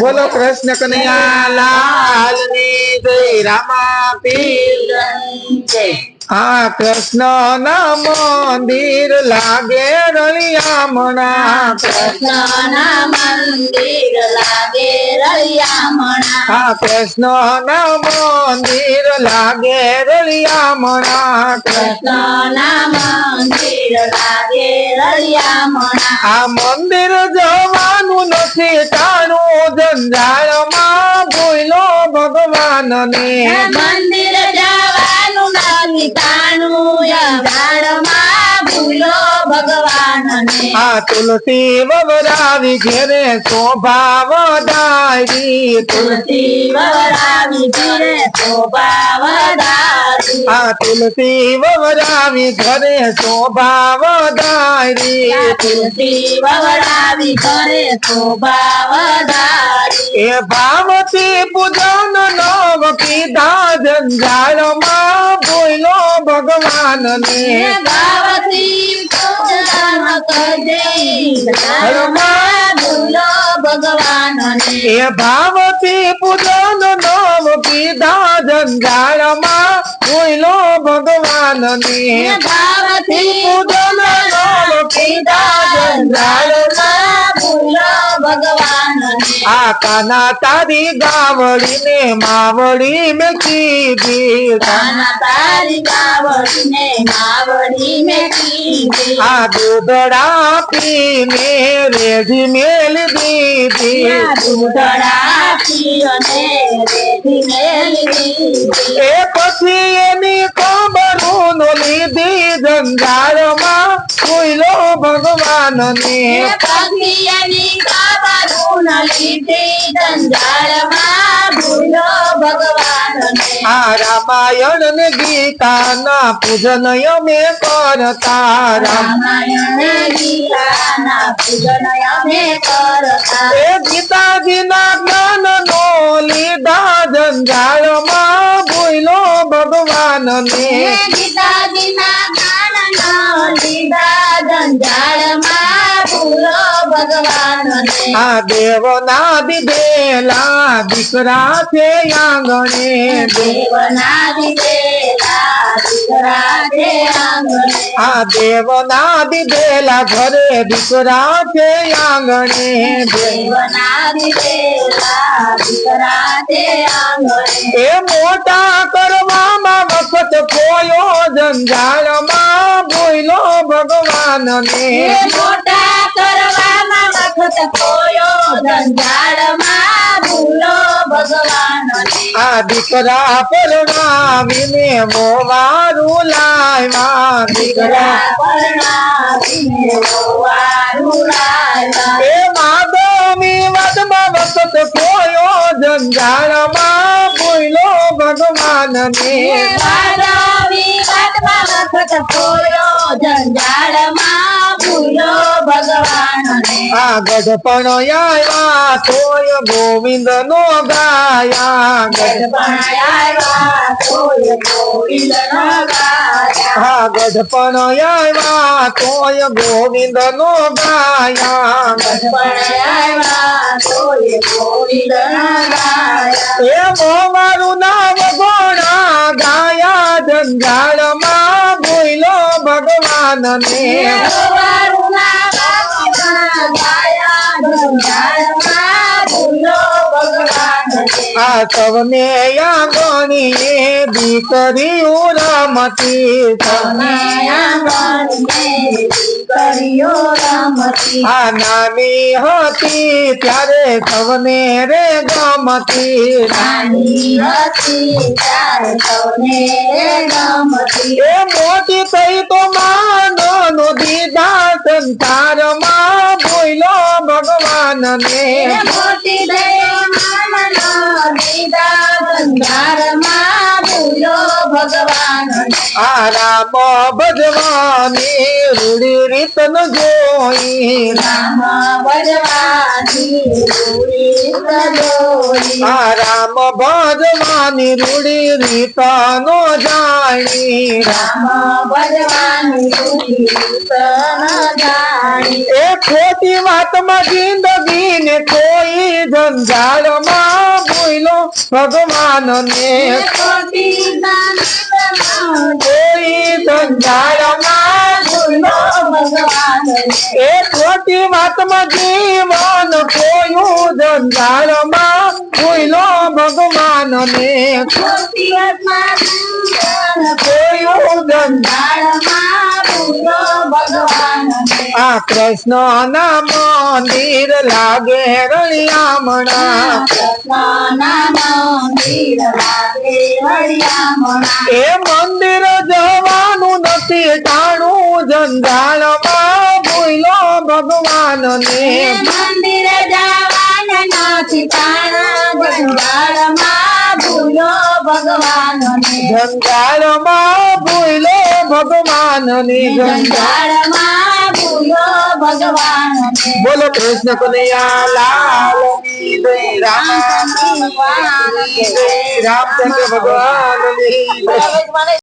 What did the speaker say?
બોલો કૃષ્ણ કનૈયા લાલની જય. રામા પીર આ કૃષ્ણ ના મંદિર લાગે રળિયામણા. કૃષ્ણના મંદિર લાગે રળિયામણા. આ કૃષ્ણ ના મંદિર લાગે રળિયામણા. કૃષ્ણના મંદિર લાગે રળિયામણા. આ મંદિર નથી ટાણું જંજાળમાં ભૂલો ભગવાન ને મંદિર જવાનું નથી તાણું ઝાડમાં ભૂલો ભગવાનને. આ તુલસી વવરાવી ઘેરે શોભા વધારી તુલસી વવરાવી ઘેરે શોભા વધારી આ તુલસી વવરાવી ઘરે શોભા વધારી તુલસી વવરાવી ઘરે શોભા વધારી એ ભાવથી પૂજન નવ કીધા જંજાળમાં બોલો ભગવાન ને પૂજન કરજે ભગવાનને. એ ભાવથી પૂજન નવ કીધા જંજાળમાં ભૂલો ભગવાન ને ગાવતી પૂજન જંજાળમાં ભૂલો ભગવાનને. આ કાના તારી ગાવડી ને માવડી મેં કીધી કાના તારી ગાવડીને માવડી મેં કીધી આ દૂધડા પીને રેજી મેલ દીધી. દૂધડા એ પછી એની ખબરું નો લીધી કોઈલો ભગવાન ને પક્ષીઓની કાબરું ન લીધી જંજાળમાં ભૂલો ભગવાનને આ રામાયણ ને ગીતા ના પૂજન અમે કરતા રામ રામાયણ ગીતાના પૂજન અમે કરતા એ ગીતાજી જ્ઞાન નો લીધા જંજાળમાં ભૂલો ભગવાનને ગીતાજીના જ્ઞાનના લીધા જંજાળમાં ભૂલો ભગવાનને. આ દેવ ના દીધેલા દીકરા છે આંગણે. દેવના દીધેલા દીકરા છે આંગણે. આ દેવ ના દીધેલા ઘરે દીકરા છે આંગણે. દેવના દીધેલા દીકરા છે આંગણે. એ મોટા કરવામાં વખત કોયો જંજાળમાં ભૂલો ભગવાન ને એ મોટા કરવામાં વખત કોયો જંજાળમાં ભૂલો ભગવાનને. આ દીકરા પરણાવીને મોવારું લાવ્યા દીકરા પરણાવીને લાવ્યા. એ માધવી વદમાં વખત કોયો જંજાળમાં ભૂલો ભગવાન ને વાદળી વાતમાં વખત કોયો જંજાળમાં ભૂલો ભગવાનને. આ ગઢપણ આવ્યા તોય ગોવિંદ નો ગાયા ગઢપણ આવ્યા તોય ગોવિંદનો ગાયા. આ ગઢપણ આવ્યા તોય ગોવિંદ નો ગાયા ગઢપણ આવ્યા તોય ગોવિંદનો ગાયા. એ મોમારું નામ ગોણા ગાયા જંજાળમાં ભૂલો ભગવાન ને સવારું ના બાપા ગાયા જંજાળમાં ભૂલો ભગવાનને. આ સૌને આંગણીએ દીકરી રમતી. આ નાની હતી ત્યારે સૌને રે ગમતી નાની મોટી થઈ તો દીધા સંસારમાં બોલો ભગવાન ને મોટી દયા બંધારમાં ભૂલો ભગવાનને. આ રામ ભજવાની રૂડી રીત ન જોઈ. રામ ભજવાની રૂડી સજોઈ. કોઈ આ રામ ભજવાની રૂડી રીત નો જાણી રામ ભગવાન જાણી. એ ખોટી વાતમાં જિંદગી ને કોઈ જંજાળમાં ભૂલો ભગવાન ને કોઈ ભગવાન એ ખોટી વાતમાં જીવન કોયું જંજાળમાં ભૂલો ભગવાન ને ખોટી વાતમાં કોયું જંજાળ કૃષ્ણ ના મંદિર લાગે રળિયામણા એ મંદિર જવાનું નથી ટાણું, જંજાળમાં ભૂલો ભગવાન ને મંદિર જવાના નથી તારા ગંગાળમાં ભૂલો ભૂલો ભગવાનની જંજાળ બોલો કૃષ્ણ કનૈયા લાલ કી જય રામ રામચંદ્ર ભગવાન.